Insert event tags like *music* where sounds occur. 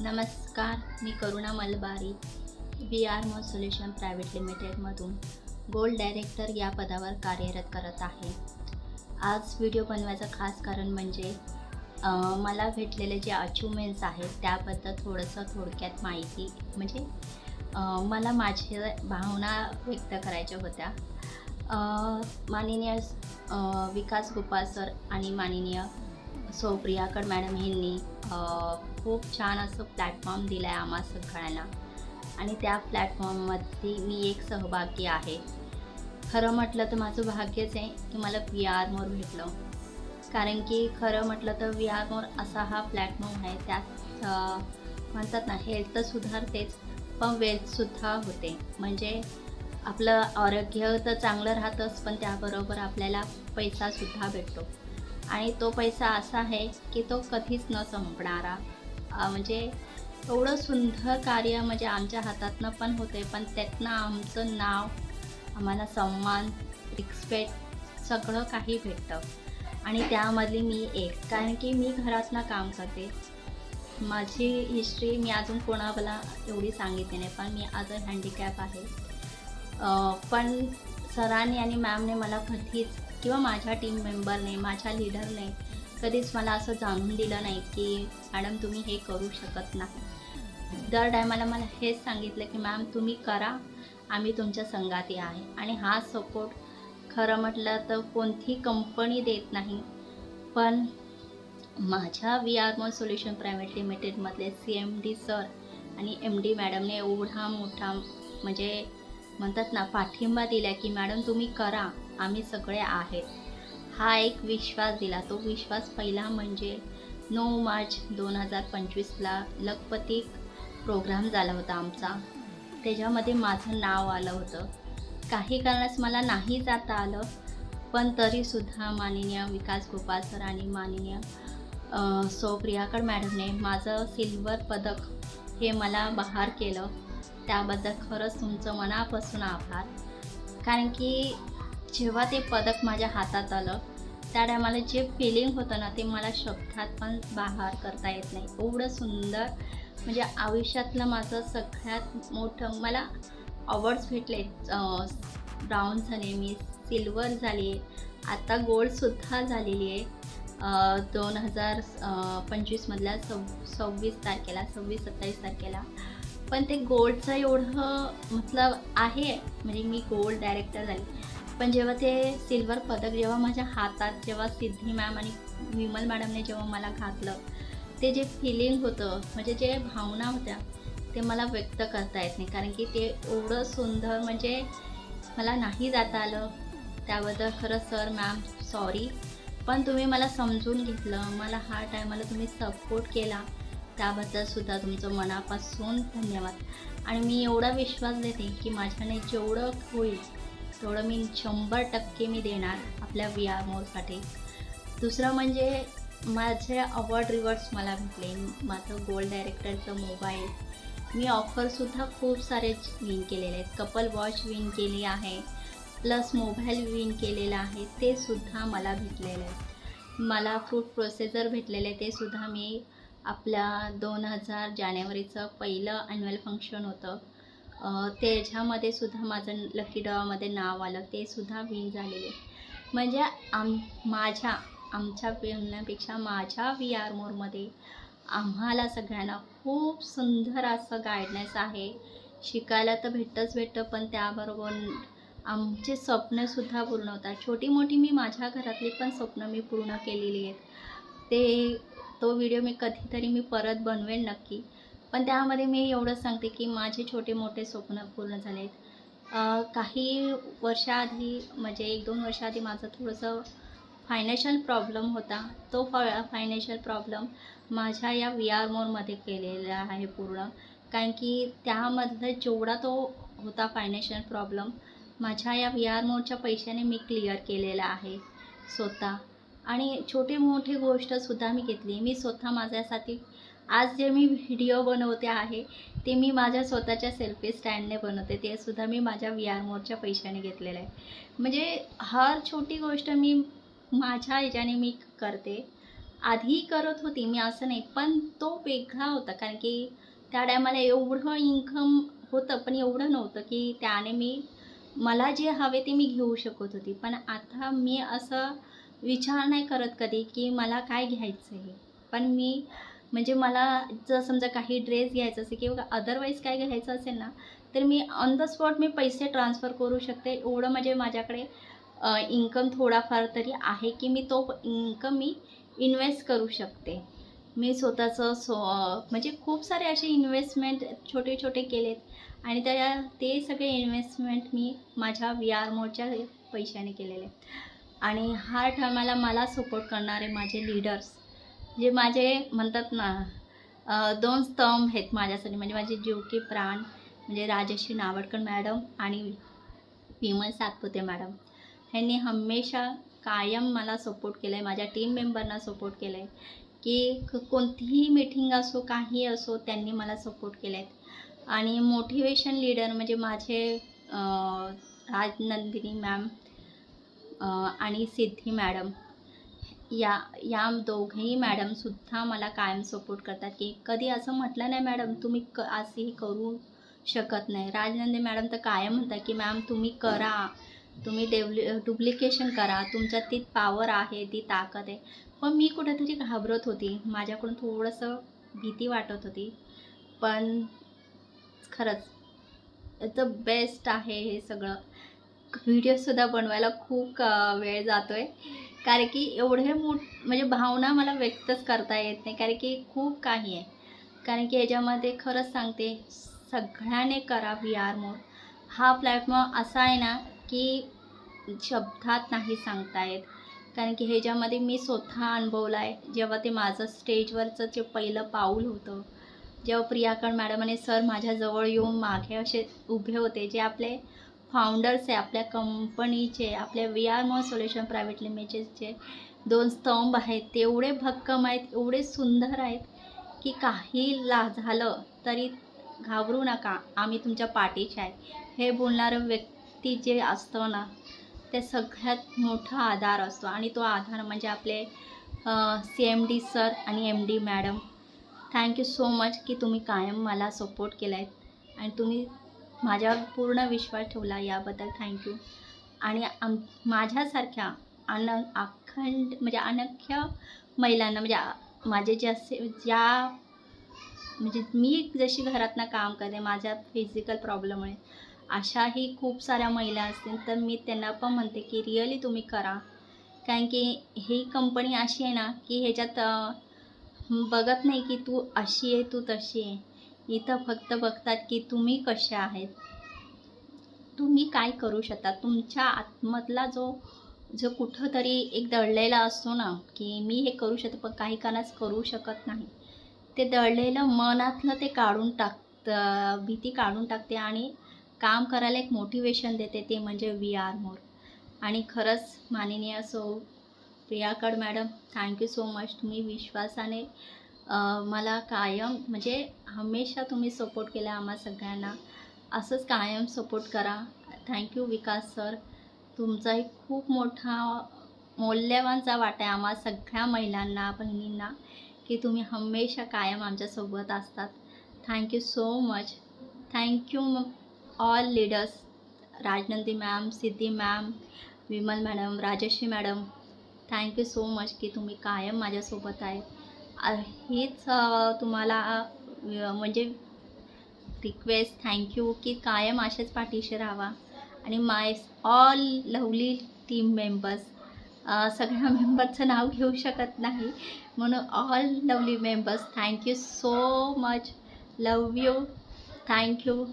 नमस्कार मी Karuna Malabari B R Mall Solution Private लिमिटेडमधून gold director या पदावर कार्यरत करत आहे. आज व्हिडिओ बनवायचं खास कारण म्हणजे मला भेटलेले जे अचिव्हमेंट्स आहेत त्याबद्दल थोडंसं थोडक्यात माहिती म्हणजे मला माझ्या भावना व्यक्त करायच्या होत्या. माननीय विकास गोपाळ सर आणि माननीय सो प्रियाकड मॅडम यांनी खूप छान असं प्लॅटफॉर्म दिलं आहे आम्हा सगळ्यांना. आणि त्या प्लॅटफॉर्ममध्ये मी एक सहभागी आहे. खरं म्हटलं तर माझं भाग्यच आहे की मला व्ही आर मोर भेटलं. कारण की खरं म्हटलं तर व्ही आर मोर असा हा प्लॅटफॉर्म आहे त्यात म्हणतात ना हेल्थ तर सुधारतेच पण वेल्थसुद्धा होते. म्हणजे आपलं आरोग्य तर चांगलं राहतंच पण त्याबरोबर आपल्याला पैसासुद्धा भेटतो. आणि तो पैसा असा आहे की तो कधीच न संपणारा. म्हणजे एवढं सुंदर कार्य म्हणजे आमच्या हातातनं पण होते पण त्यातनं आमचं नाव आम्हाला सन्मान रिस्पेक्ट सगळं काही भेटतं. आणि त्यामधली मी एक कारण की मी घरातनं काम करते. माझी हिस्ट्री मी अजून कोणाला एवढी सांगितली नाही पण मी आज हँडिकॅप आहे. पण सरांनी आणि मॅमने मला कधीच किंवा माझ्या टीम मेंबरने माझ्या लीडरने कधीच मला असं जाणून दिलं नाही की मॅडम तुम्ही हे करू शकत नाही. दर टायमाला मला हेच सांगितलं की मॅम तुम्ही करा आम्ही तुमच्या संघातही आहे. आणि हा सपोर्ट खरं म्हटलं तर कोणती कंपनी देत नाही. पण माझ्या V R Mall Solution Private लिमिटेडमधले C M D sir आणि एम डी मॅडमने एवढा मोठा म्हणजे म्हणतात ना पाठिंबा दिला की मॅडम तुम्ही करा आम्ही सगळे आहेत. हा एक विश्वास दिला. तो विश्वास पहिला म्हणजे नऊ मार्च दोन हजार पंचवीसला लखपती प्रोग्राम झाला होता आमचा. त्याच्यामध्ये माझं नाव आलं होतं. काही कारणास मला नाही जाता आलं पण तरीसुद्धा माननीय विकास गोपाल सर आणि माननीय सो प्रियाकड मॅडमने माझं सिल्वर पदक हे मला बहार केलं. त्याबद्दल खरंच तुमचं मनापासून आभार. कारण की जेव्हा ते पदक माझ्या हातात आलं त्या टायमाला जे फिलिंग होतं ना ते मला शब्दात पण बाहेर करता येत नाही. एवढं सुंदर म्हणजे आयुष्यातलं माझं सगळ्यात मोठं मला अवॉर्ड्स भेटले. ब्राऊन झाले मी सिल्वर झाली आहे आता गोल्डसुद्धा झालेली आहे. दोन हजार पंचवीसमधल्या सव सव्वीस तारखेला सव्वीस सत्तावीस तारखेला. पण ते गोल्डचं एवढं मतलब आहे म्हणजे मी गोल्ड डायरेक्टर झाली. पण जेव्हा ते सिल्वर पदक जेव्हा माझ्या हातात जेव्हा सिद्धी मॅम आणि विमल मॅडमने जेव्हा मला घातलं ते जे फिलिंग होतं म्हणजे जे भावना होत्या ते मला व्यक्त करता येत नाही. कारण की ते एवढं सुंदर म्हणजे मला नाही जाता आलं. त्याबद्दल खरं सर मॅम सॉरी पण तुम्ही मला समजून घेतलं मला हा टायमाला तुम्ही सपोर्ट केला त्याबद्दलसुद्धा तुमचं मनापासून धन्यवाद. आणि मी एवढा विश्वास देते की माझ्याने जेवढं होईल तेवढं मी शंभर टक्के मी देणार आपल्या वी आर मोरसाठी दुसरं म्हणजे माझे अवॉर्ड रिवॉर्ड्स मला भेटले. माझं गोल्ड डायरेक्टरचं मोबाईल मी ऑफरसुद्धा खूप सारे विन केलेले आहेत. कपल वॉच विन केली आहे. प्लस मोबाईल विन केलेला आहे. ते सुद्धा मला भेटलेलं आहे मला फ्रूट प्रोसेसर भेटलेले ते सुद्धा मी आपल्या दोन हजार जानेवारीचं पहिलं ॲन्युअल फंक्शन होतं. त्याच्यामध्ये सुद्धा माझं लकी ड्रॉमध्ये नाव आलं ते सुद्धा विन झालेले. म्हणजे आम माझ्या आमच्या विनण्यापेक्षा माझ्या व्ही आर मोरमध्ये आम्हाला सगळ्यांना खूप सुंदर असं गायडन्स आहे. शिकायला तर भेटतंच भेटतं पण त्याबरोबर आमचे स्वप्नसुद्धा पूर्ण होतात. छोटी मोठी मी माझ्या घरातली पण स्वप्न मी पूर्ण केलेली आहेत. ते तो व्हिडिओ मी कधीतरी मी परत बनवेन नक्की. पण त्यामध्ये मी एवढंच सांगते की माझे छोटे मोठे स्वप्न पूर्ण झाले आहेत काही वर्षाआधी म्हणजे एक दोन वर्षाआधी माझं थोडंसं फायनान्शियल प्रॉब्लेम होता. तो फा फायनान्शियल प्रॉब्लेम माझ्या या वी आर मोरमध्ये केलेला आहे पूर्ण. कारण की त्यामधलं जेवढा तो होता फायनान्शियल प्रॉब्लेम माझ्या या वी आर मोरच्या पैशाने मी क्लिअर केलेला आहे स्वतः. आणि छोटी मोठी गोष्टसुद्धा मी घेतली. मी स्वतः माझ्यासाठी आज जे मी व्हिडिओ बनवते आहे ते मी माझ्या स्वतःच्या सेल्फी स्टँडने बनवते. ते सुद्धा मी माझ्या व्ही आर मोरच्या पैशाने घेतलेलं आहे. म्हणजे हर छोटी गोष्ट मी माझ्या याच्याने मी करते. आधी करत होती मी असं नाही पण तो वेगळा होता. कारण की त्या टायमाला एवढं इन्कम होतं पण एवढं नव्हतं की त्याने मी मला जे हवे ते मी घेऊ शकत होती. पण आता मी असं विचार नाही करत कधी की मला काय घ्यायचं आहे पण मी म्हणजे मला जर समजा काही ड्रेस घ्यायचा असेल किंवा अदरवाईज काय घ्यायचं असेल ना तर मी ऑन द स्पॉट मी पैसे ट्रान्सफर करू शकते. एवढं म्हणजे माझ्याकडे इन्कम थोडाफार तरी आहे की मी तो इन्कम मी इन्व्हेस्ट करू शकते. मी स्वतःचं सो म्हणजे खूप सारे असे इन्व्हेस्टमेंट छोटे छोटे केलेत. आणि त्या ते सगळे इन्व्हेस्टमेंट मी माझ्या व्ही आर मोडच्या पैशाने केलेले. आणि हा ठरमाला मला सपोर्ट करणारे माझे लीडर्स जे माझे म्हणतात ना दोन स्तंभ आहेत माझ्यासाठी. म्हणजे माझे जीव की प्राण म्हणजे राजश्री नावडकर मॅडम आणि विमल सातपुते मॅडम. ह्यांनी हमेशा कायम मला सपोर्ट केला आहे माझ्या टीम मेंबरना सपोर्ट केला आहे की क- कोणतीही मीटिंग असो काही असो त्यांनी मला सपोर्ट केला आहे आणि मोटिवेशन लीडर म्हणजे माझे राजनंदिनी मॅम आणि सिद्धी मॅडम. या या दोघेही मॅडमसुद्धा मला कायम सपोर्ट करतात. की कधी असं म्हटलं नाही मॅडम तुम्ही क असंही करू शकत नाही. राजनंदी मॅडम तर कायम म्हणतात की मॅम तुम्ही करा. तुम्ही डेव्हलि डुप्लिकेशन करा. तुमच्यात ती पॉवर आहे ती ताकद आहे. पण मी कुठेतरी घाबरत होती. माझ्याकडून थोडंसं भीती वाटत होती. पण खरंच द बेस्ट आहे हे सगळं. व्हिडिओसुद्धा बनवायला खूप वेळ जातो आहे कारण की एवढे मोठ म्हणजे भावना मला व्यक्तच करता येत नाही. कारण की खूप काही आहे. कारण की याच्यामध्ये खरंच सांगते सगळ्याने करा व्ही आर मोड हा प्लॅटफॉर्म असा आहे ना की शब्दात नाही सांगता येत. कारण की ह्याच्यामध्ये मी स्वतः अनुभवला आहे. जेव्हा ते माझं स्टेजवरचं जे पहिलं पाऊल होतं जेव्हा प्रियाकड मॅडम आणि सर माझ्याजवळ येऊन मागे असे उभे होते जे आपले फाउंडर्स आहे आपल्या कंपनीचे आपल्या V R Mall Solution Private लिमिटेडचे दोन स्तंभ आहेत. तेवढे भक्कम आहेत एवढे सुंदर आहेत की काही ला झालं तरी घाबरू नका. आम्ही तुमच्या पाठीचे आहे. हे बोलणारं व्यक्ती जे असतं ना ते सगळ्यात मोठा आधार असतो. आणि तो आधार म्हणजे आपले सी एम डी सर आणि M D madam thank you so much की तुम्ही कायम मला सपोर्ट केला आहे आणि तुम्ही माझ्यावर पूर्ण विश्वास ठेवला याबद्दल थँक्यू आणि आम माझ्यासारख्या अन अखंड म्हणजे अनख्य महिलांना म्हणजे माझे जे असे ज्या म्हणजे मी जशी घरातनं काम करते माझ्या फिजिकल प्रॉब्लेममुळे अशाही खूप साऱ्या महिला असतील तर मी त्यांना पण म्हणते की रिअली तुम्ही करा. कारण की ही कंपनी अशी आहे ना की ह्याच्यात बघत नाही की तू अशी आहे तू तशी आहे. इथं फक्त बघतात की तुम्ही कसे आहेत. तुम्ही काय करू शकता? तुमच्या आतमधला जो जो कुठंतरी एक दळलेला असतो ना की मी हे करू शकते पण काही कारणास करू शकत नाही. ते दळलेलं मनातलं ते काढून टाकतं भीती काढून टाकते आणि काम करायला एक मोटिवेशन देते ते म्हणजे वी आर मोर. आणि खरंच माननीय so Priyakad madam thank you so much तुम्ही विश्वासाने मला कायम म्हणजे हमेशा तुम्ही सपोर्ट केला आम्हा सगळ्यांना. असंच कायम सपोर्ट करा. थँक्यू विकास सर तुमचाही खूप मोठा मौल्यवानचा वाटा आहे आम्हा सगळ्या महिलांना बहिणींना की तुम्ही हमेशा कायम आमच्यासोबत असतात. Thank you so much thank you all leaders Rajnandi ma'am Siddhi ma'am Vimal madam Rajshree madam thank you so much की तुम्ही कायम माझ्यासोबत आहे. हीच तुम्हाला म्हणजे रिक्वेस्ट थँक्यू की कायम असेच पाठीशी राहावा. आणि my all lovely team members सगळ्या *laughs* मेंबरचं नाव घेऊ शकत नाही. म्हणून all lovely members thank you so much love you thank you